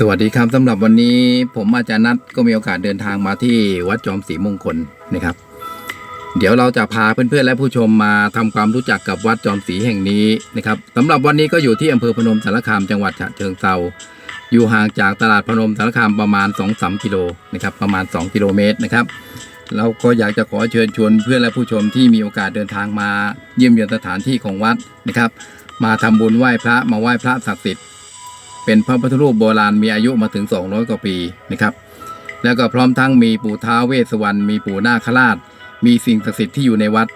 สวัสดีครับสำหรับวันนี้ผมอาจารย์นัทก็มีโอกาสเดินทางมาที่วัดจอมศรีมงคลนะครับ เดี๋ยวเราจะพาเพื่อนๆและผู้ชมมาทำความรู้จักกับวัดจอมศรีแห่งนี้นะครับสำหรับวันนี้ก็อยู่ที่อำเภอพนมสารคามจังหวัดฉะเชิงเทราอยู่ห่างจากตลาดพนมสารคามประมาณ 2-3 กิโลนะครับประมาณ 2 กิโลเมตรนะครับเราก็อยากจะขอเชิญชวนเพื่อนและผู้ชมที่มีโอกาสเดินทางมาเยี่ยมเยือนสถานที่ของวัดนะครับ มาทำบุญไหว้พระมาไหว้พระศักดิ์สิทธิ์ เป็นพระพุทธรูปโบราณมีอายุมาถึง 200 กว่าปีนะครับ แล้วก็พร้อมทั้งมีปู่ท้าวเวสสวรรณมีปู่นาคราช มีสิ่งศักดิ์สิทธิ์ที่อยู่ในวัด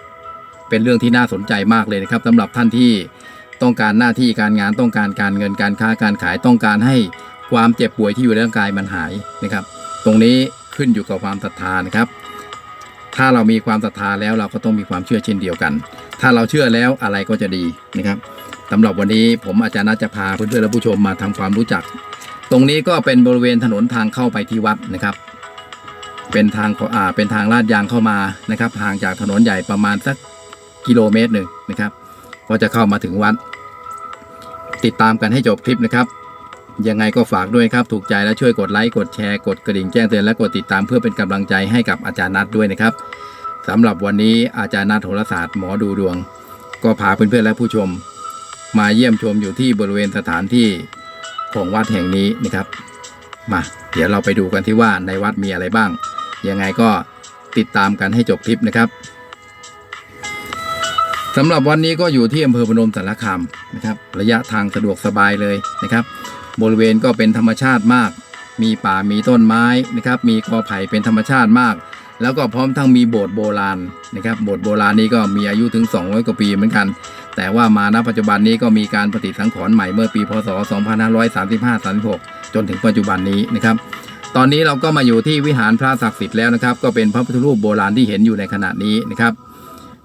เป็นเรื่องที่น่าสนใจมากเลยนะครับสำหรับท่านที่ต้องการหน้าที่การงานต้องการการเงินการค้าการขายต้องการให้ความเจ็บป่วยที่อยู่ในร่างกายมันหายนะครับ ตรงนี้ขึ้นอยู่กับความศรัทธานะครับ ถ้าเรามีความศรัทธาแล้วเราก็ต้องมีความเชื่อเช่นเดียวกัน ถ้าเราเชื่อแล้วอะไรก็จะดีนะครับ สำหรับวันนี้ผมอาจารย์นัจะพาเพื่อนๆและผู้ชมมาทำความรู้จัก ตรงนี้ก็เป็นบริเวณถนนทางเข้าไปที่วัดนะครับ เป็นทางอ่าเป็นทางลาดยางเข้ามานะครับห่างจากถนนใหญ่ประมาณสักกิโลเมตรหนึ่งนะครับก็จะเข้ามาถึงวัด ติดตามกันให้จบคลิปนะครับ ยังไงก็ฝากด้วยครับถูกใจแล้วช่วยกดไลค์กดแชร์กดกระดิ่งแจ้งเตือนและกดติดตามเพื่อเป็นกำลังใจให้กับอาจารย์นัทด้วยนะครับสำหรับวันนี้อาจารย์นัทโหราศาสตร์หมอดูดวง ก็พาเพื่อนๆและผู้ชม มาเยี่ยมชมอยู่ที่บริเวณสถานที่ของวัดแห่งนี้นะครับ มาเดี๋ยวเราไปดูกันที่ว่าในวัดมีอะไรบ้าง ยังไงก็ติดตามกันให้จบคลิปนะครับสำหรับวันนี้ก็อยู่ที่อำเภอพนมสารคามนะครับ ระยะทางสะดวกสบายเลยนะครับ บริเวณก็เป็นธรรมชาติมาก มีป่ามีต้นไม้นะครับ มีกอไผ่เป็นธรรมชาติมาก แล้วก็พร้อมทั้งมีโบสถ์โบราณนะครับ โบสถ์โบราณนี้ก็มีอายุถึง 200 กว่าปีเหมือนกัน แต่ว่ามาณปัจจุบันนี้ก็มีการปฏิสังขรณ์ใหม่เมื่อปีพศ 2535-36 จนถึงปัจจุบันนี้นะครับ ตอนนี้เราก็มาอยู่ที่วิหารพระศักดิ์สิทธิ์แล้วนะครับ ก็เป็นพระพุทธรูปโบราณที่เห็นอยู่ในขณะนี้นะครับ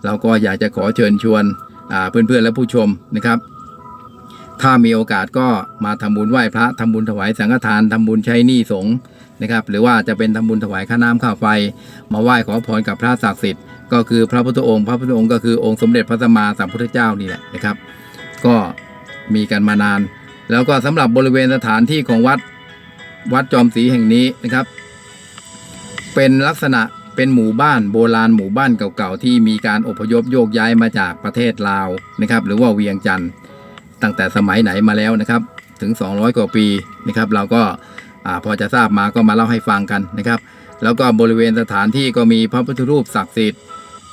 เราก็อยากจะขอเชิญชวนเพื่อนๆและผู้ชมนะครับ ถ้ามีโอกาสก็มาทำบุญไหว้พระทำบุญถวายสังฆทานทำบุญใช้หนี้สงฆ์นะครับ หรือว่าจะเป็นทำบุญถวายค่าน้ำค่าไฟ มาไหว้ขอพรกับพระศักดิ์สิทธิ์ ก็คือพระพุทธองค์ พระพุทธองค์ก็คือองค์สมเด็จพระสัมมาสัมพุทธเจ้านี่แหละนะครับ ก็มีกันมานาน แล้วก็สำหรับบริเวณสถานที่ของวัดวัดจอมศรีแห่งนี้นะครับ เป็นลักษณะเป็นหมู่บ้านโบราณหมู่บ้านเก่าๆที่มีการอพยพโยกย้ายมาจากประเทศลาวนะครับ หรือว่าเวียงจันทร์ตั้งแต่สมัยไหนมาแล้วนะครับ ถึง 200 กว่าปีนะครับ เราก็พอจะทราบมาก็มาเล่าให้ฟังกันนะครับ แล้วก็บริเวณสถานที่ก็มีพระพุทธรูปศักดิ์สิทธิ์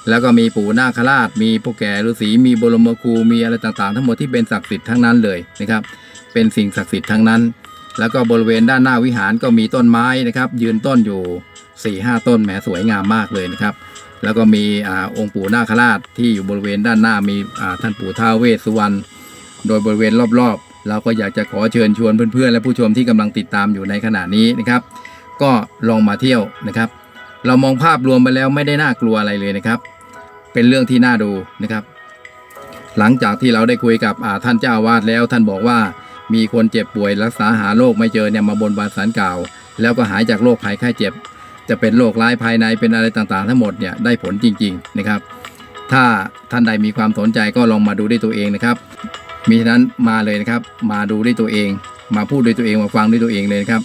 แล้วก็มีปู่นาคราช มีพวกแก่ฤาษีมีบรมครูมีอะไรต่างๆ ทั้งหมดที่เป็นศักดิ์สิทธิ์ทั้งนั้นเลยนะครับ เป็นสิ่งศักดิ์สิทธิ์ทั้งนั้น แล้วก็บริเวณด้านหน้าวิหารก็มีต้นไม้นะครับ ยืนต้นอยู่4ี่ห้าต้นแหมสวยงามมากเลยนะครับ แล้วก็มีอาองค์ปู่นาคราชที่อยู่บริเวณด้านหน้ามีอาท่านปู่ท้าวเวสสุวรรณโดยบริเวณรอบๆ เราก็อยากจะขอเชิญชวนเพื่อนๆ และผู้ชมที่กำลังติดตามอยู่ในขณะนี้นะครับ ก็ลองมาเที่ยวนะครับ เรามองภาพรวมไปแล้วไม่ได้น่ากลัวอะไรเลยนะครับ เป็นเรื่องที่น่าดูนะครับ หลังจากที่เราได้คุยกับท่านเจ้าวาสแล้ว ท่านบอกว่ามีคนเจ็บป่วยรักษาหาโรคไม่เจอเนี่ยมาบนบานสารกล่าว แล้วก็หายจากโรคภัยไข้เจ็บ จะเป็นโรคร้ายภายในเป็นอะไรต่างๆ ทั้งหมดเนี่ยได้ผลจริง ๆนะครับ ถ้าท่านใดมีความสนใจก็ลองมาดูด้วยตัวเองนะครับ มีฉะนั้นมาเลยนะครับ มาดูด้วยตัวเอง มาพูดด้วยตัวเองมาฟังด้วยตัวเองเลยนะครับ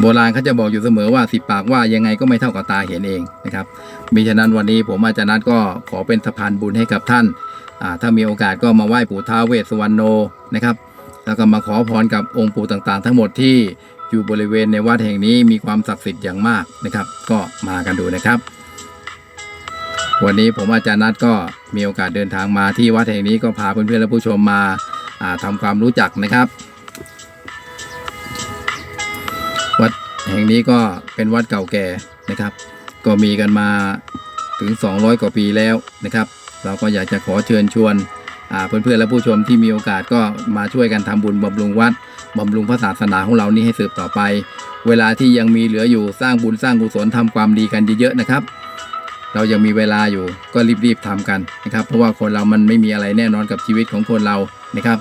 โบราณเขาจะบอกอยู่เสมอว่าสิบปากว่ายังไงก็ไม่เท่ากับตาเห็นเองนะครับมีฉะนั้นวันนี้ผมอาจารย์นัทก็ขอเป็นสะพานบุญให้กับท่าน ถ้ามีโอกาสก็มาไหว้ปู่ท้าเวสสวรรณโนนะครับ แล้วก็มาขอพรกับองค์ปู่ต่างๆ ทั้งหมดที่อยู่บริเวณในวัดแห่งนี้มีความศักดิ์สิทธิ์อย่างมากนะครับ ก็มากันดูนะครับ วันนี้ผมอาจารย์นัทก็มีโอกาสเดินทางมาที่วัดแห่งนี้ก็พาเพื่อนๆและผู้ชมมาอ่าทำความรู้จักนะครับ แห่งนี้ก็เป็นวัดเก่าแก่นะครับ ก็มีกันมาถึง 200 กว่าปีแล้วนะครับ เราก็อยากจะขอเชิญชวนอ่าเพื่อนๆและผู้ชมที่มีโอกาสก็มาช่วยกันทำบุญบำรุงวัดบำรุงพระศาสนาของเรานี่ให้สืบต่อไป เวลาที่ยังมีเหลืออยู่สร้างบุญสร้างกุศลทำความดีกันเยอะๆนะครับ เรายังมีเวลาอยู่ก็รีบๆทำกันนะครับ เพราะว่าคนเรามันไม่มีอะไรแน่นอนกับชีวิตของคนเรานะครับ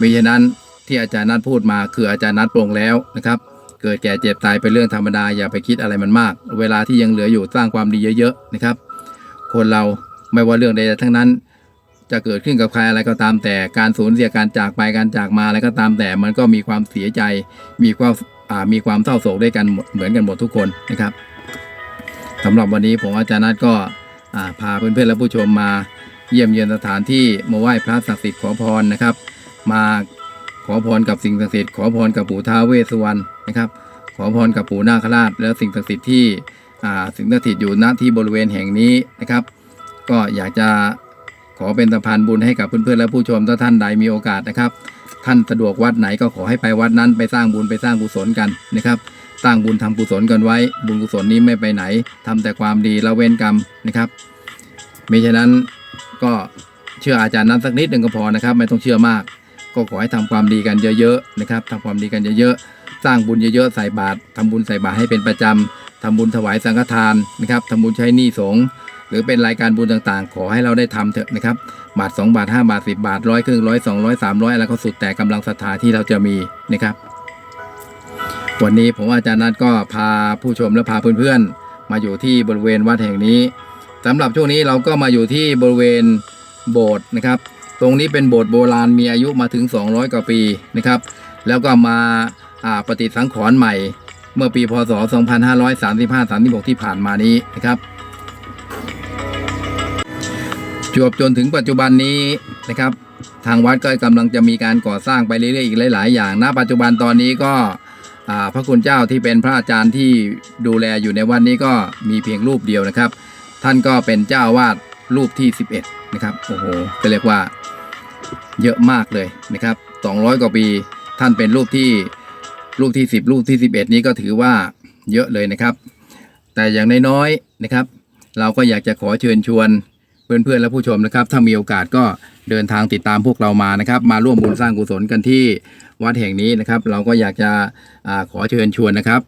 มิฉะนั้นที่อาจารย์นัดพูดมาคืออาจารย์นัดปรงแล้วนะครับ กิดแก่เจ็บตายเป็นเรื่องธรรมดาอย่าไปคิดอะไรมันมาก เวลาที่ยังเหลืออยู่สร้างความดีเยอะๆนะครับ คนเราไม่ว่าเรื่องใดทั้งนั้น จะเกิดขึ้นกับใครอะไรก็ตามแต่การสูญเสียการจากไปการจากมาอะไรก็ตามแต่มันก็มีความเสียใจ มีความมีความเศร้าโศกด้วยกันเหมือนกันหมดทุกคนนะครับสำหรับวันนี้ผมอาจารย์นัทก็พาเพื่อนๆและผู้ชมมาเยี่ยมเยือนสถานที่มาไหว้พระศักดิ์สิทธิ์ขอพรนะครับ มาขอพรกับสิ่งศักดิ์สิทธิ์ขอพรกับปู่ท้าวเวสสุวรรณ นะครับ ขอพรกับปู่นาคราช และสิ่งศักดิ์สิทธิ์ที่สิ่งศักดิ์สิทธิ์อยู่ณที่บริเวณแห่งนี้นะครับ ก็อยากจะขอเป็นสะพานบุญให้กับเพื่อนๆและผู้ชมถ้าท่านใดมีโอกาสนะครับ ท่านสะดวกวัดไหนก็ขอให้ไปวัดนั้นไปสร้างบุญไปสร้างกุศลกันนะครับสร้างบุญทำกุศลกันไว้ บุญกุศลนี้ไม่ไปไหนทำแต่ความดีละเว้นกรรมนะครับมิฉะนั้นก็เชื่ออาจารย์นั้นสักนิดหนึ่งก็พอนะครับ ไม่ต้องเชื่อมาก ก็ขอให้ทำความดีกันเยอะๆนะครับทำความดีกันเยอะๆ สร้างบุญเยอะๆใส่บาตรทำบุญใส่บาตรให้เป็นประจำทำบุญถวายสังฆทานนะครับทำบุญใช้หนี้สงฆ์หรือเป็นรายการบุญต่างๆ ขอให้เราได้ทำเถอะนะครับบาท 2 บาท 5 บาท 10 บาทร้อยครึ่งร้อยสองร้อยสามร้อยแล้วก็สุดแต่กำลังศรัทธาที่เราจะมีนะครับ วันนี้ผมอาจารย์นัทก็พาผู้ชมและพาเพื่อนๆ มาอยู่ที่บริเวณวัดแห่งนี้สำหรับช่วงนี้เราก็มาอยู่ที่บริเวณโบสถ์นะครับ ตรงนี้เป็นโบสถ์โบราณมีอายุมาถึง 200 กว่าปีนะครับ แล้วก็มา ปฏิสังขรณ์ใหม่ เมื่อปีพศ 2535-36 ที่ผ่านมานี้นะครับจวบจนถึงปัจจุบันนี้นะครับ ทางวัดก็กำลังจะมีการก่อสร้างไปเรื่อยๆอีกหลาย ๆ อย่างณปัจจุบันตอนนี้ก็พระคุณเจ้าที่เป็นพระอาจารย์ที่ดูแลอยู่ในวันนี้ก็มีเพียงรูปเดียวนะครับ ท่านก็เป็นเจ้าวาดรูปที่ 11 นะครับโอ้โหจะเรียกว่าเยอะมากเลยนะครับ 200 กว่าปีท่านเป็นรูปที่ รูปที่ 10รูปที่ 11 นี้ก็ถือว่าเยอะเลยนะครับ แต่อย่างน้อยๆนะครับ เราก็อยากจะขอเชิญชวนเพื่อนๆและผู้ชมนะครับ ถ้ามีโอกาสก็เดินทางติดตามพวกเรามานะครับ มาร่วมบุญสร้างกุศลกันที่วัดแห่งนี้นะครับ เราก็อยากจะอาขอเชิญชวนนะครับ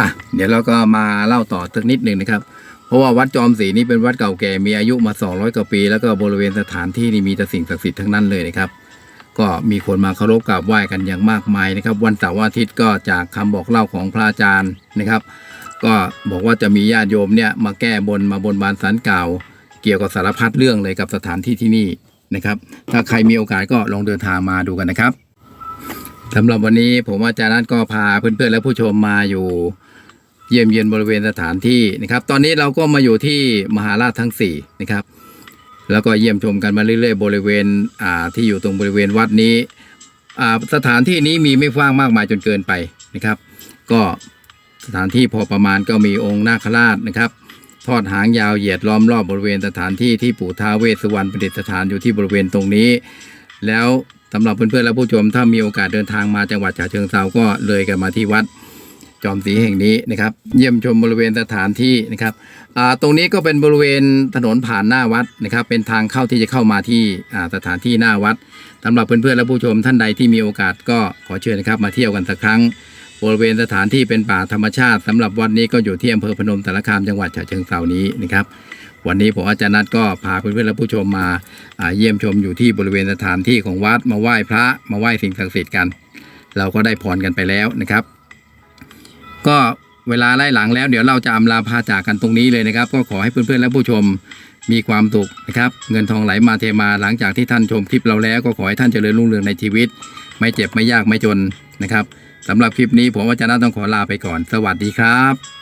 อะเดี๋ยวเราก็มาเล่าต่อสักนิดหนึ่งนะครับ เพราะว่าวัดจอมศรีนี่เป็นวัดเก่าแก่มีอายุมา 200 กว่าปี แล้วก็บริเวณสถานที่นี่มีแต่สิ่งศักดิ์สิทธิ์ทั้งนั้นเลยนะครับ ก็มีคนมาเคารพกราบไหว้กันอย่างมากมายนะครับ วันเสาร์อาทิตย์ก็จากคำบอกเล่าของพระอาจารย์นะครับ ก็บอกว่าจะมีญาติโยมเนี่ยมาแก้บนมาบนบานสันกล่าเกี่ยวกับสารพัดเรื่องเลยกับสถานที่ที่นี่นะครับ ถ้าใครมีโอกาสก็ลองเดินทางมาดูกันนะครับสำหรับวันนี้ผมอาจารย์นัทก็พาเพื่อนๆและผู้ชมมาอยู่เยี่ยมเยียนบริเวณสถานที่นะครับ ตอนนี้เราก็มาอยู่ที่มหาราชทั้งสี่นะครับ แล้วก็เยี่ยมชมกันมาเรื่อยๆ บริเวณอ่าที่อยู่ตรงบริเวณวัดนี้อ่าสถานที่นี้มีไม่กว้างมากมายจนเกินไปนะครับ ก็สถานที่พอประมาณก็มีองค์นาคราชนะครับทอดหางยาวเหยียดล้อมรอบบริเวณสถานที่ที่ปู่ท้าเวสสุวรรณประดิษฐานอยู่ที่บริเวณตรงนี้ แล้วสำหรับเพื่อนๆและผู้ชมถ้ามีโอกาสเดินทางมาจังหวัดฉะเชิงเทราก็เลยกันมาที่วัด จอมศรีแห่งนี้นะครับ เยี่ยมชมบริเวณสถานที่นะครับตรงนี้ก็เป็นบริเวณถนนผ่านหน้าวัดนะครับ เป็นทางเข้าที่จะเข้ามาที่สถานที่หน้าวัดสำหรับเพื่อนๆและผู้ชมท่านใดที่มีโอกาสก็ขอเชิญนะครับมาเที่ยวกันสักครั้งบริเวณสถานที่เป็นป่าธรรมชาติสำหรับวัดนี้ก็อยู่ที่อำเภอพนมสารคามจังหวัดฉะเชิงเทรานี้นะครับ วันนี้ผมอาจารย์นัทก็พาเพื่อนๆและผู้ชมมาเยี่ยมชมอยู่ที่บริเวณสถานที่ของวัดมาไหว้พระมาไหว้สิ่งศักดิ์สิทธิ์กัน เราก็ได้พรกันไปแล้วนะครับ ก็เวลาไล่หลังแล้วเดี๋ยวเราจะอำลาพาจากกันตรงนี้เลยนะครับ ก็ขอให้เพื่อนๆและผู้ชมมีความสุขนะครับเงินทองไหลมาเทมาหลังจากที่ท่านชมคลิปเราแล้วก็ขอให้ท่านเจริญรุ่งเรืองในชีวิต ไม่เจ็บไม่ยากไม่จนนะครับสำหรับคลิปนี้ผมอาจารย์นัทต้องขอลาไปก่อน สวัสดีครับ